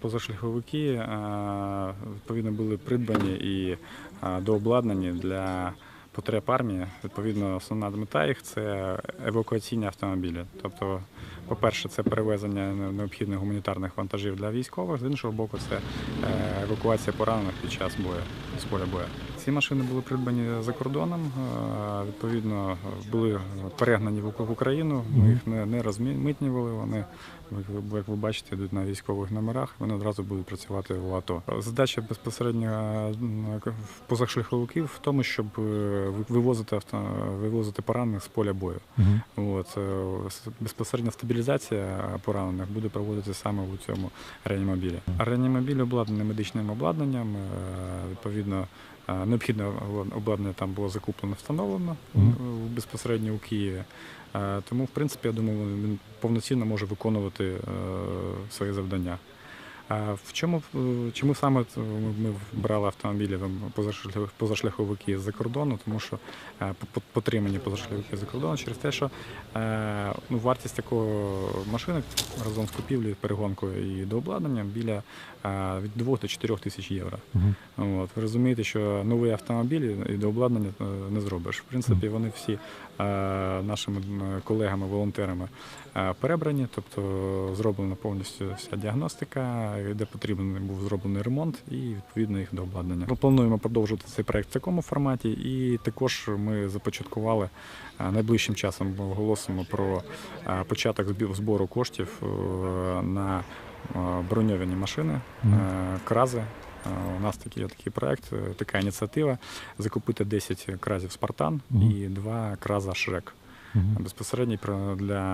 позашляховики е, відповідно були придбані і е, дообладнані для потреб армії. Відповідно, основна мета їх це евакуаційні автомобілі. Тобто, по-перше, це перевезення необхідних гуманітарних вантажів для військових, з іншого боку, це е, евакуація поранених під час бою з поля бою. Ці машини були придбані за кордоном. е, Відповідно, були перегнані в Україну. Ми їх не, не розмитнювали. Вони, як ви бачите, йдуть на військових номерах. Вони одразу будуть працювати в АТО. Задача безпосередньо позашляховиків в тому, щоб е, вивозити авто, вивозити поранених з поля бою. От е, безпосередня стабілізація поранених буде проводитися саме у цьому реанімобілі. А реанімобіль обладнаний медичним обладнанням. Відповідно, необхідне обладнання там було закуплено, встановлено mm -hmm. безпосередньо у Києві. Тому, в принципі, я думаю, він повноцінно може виконувати е, свої завдання. А в чому е, чому саме ми брали автомобілі позашляховики з-за кордону? Тому що е, по- по- потримані позашляховики за кордону через те, що е, ну, вартість такого машини разом з купівлею, перегонкою і дообладнанням біля від 2 до 4 тисяч євро. От, ви розумієте, що новий автомобіль і до обладнання не зробиш. В принципі, вони всі нашими колегами, волонтерами е, перебрані, тобто зроблена повністю вся діагностика, де потрібен був зроблений ремонт і відповідно їх до обладнання. Ми плануємо продовжувати цей проект в такому форматі, і також ми започаткували е, найближчим часом оголосимо про е, початок збору коштів е, на броньовані машини, крази. У нас такий, є такий проект, така ініціатива закупити 10 кразів Спартан і 2 краза Шрек безпосередньо про- для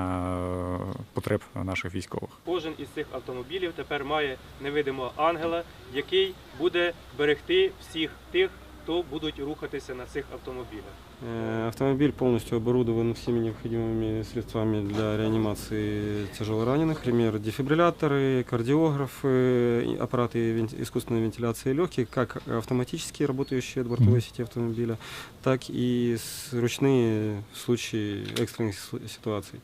потреб наших військових. Кожен із цих автомобілів тепер має невидимого ангела, який буде берегти всіх тих, хто будуть рухатися на цих автомобілях. Э, Автомобиль полностью оборудован всеми необходимыми средствами для реанимации тяжелораненых, например, дефибрилляторы, кардиографы, и аппараты вен- искусственной вентиляции легких, как автоматические, работающие от бортовой Мгм. сети автомобиля, так и с- ручные в случае экстренных сл- ситуаций.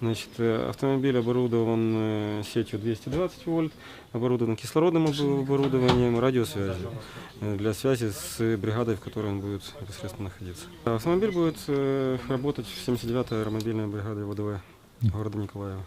Значит, э, автомобиль оборудован э, сетью 220 вольт, оборудован кислородным обо- оборудованием, радиосвязью э, для связи с бригадой, в которой он будет непосредственно находиться. Автомобиль будет э, работать в 79-й аэромобильной бригаде ВДВ города Николаева.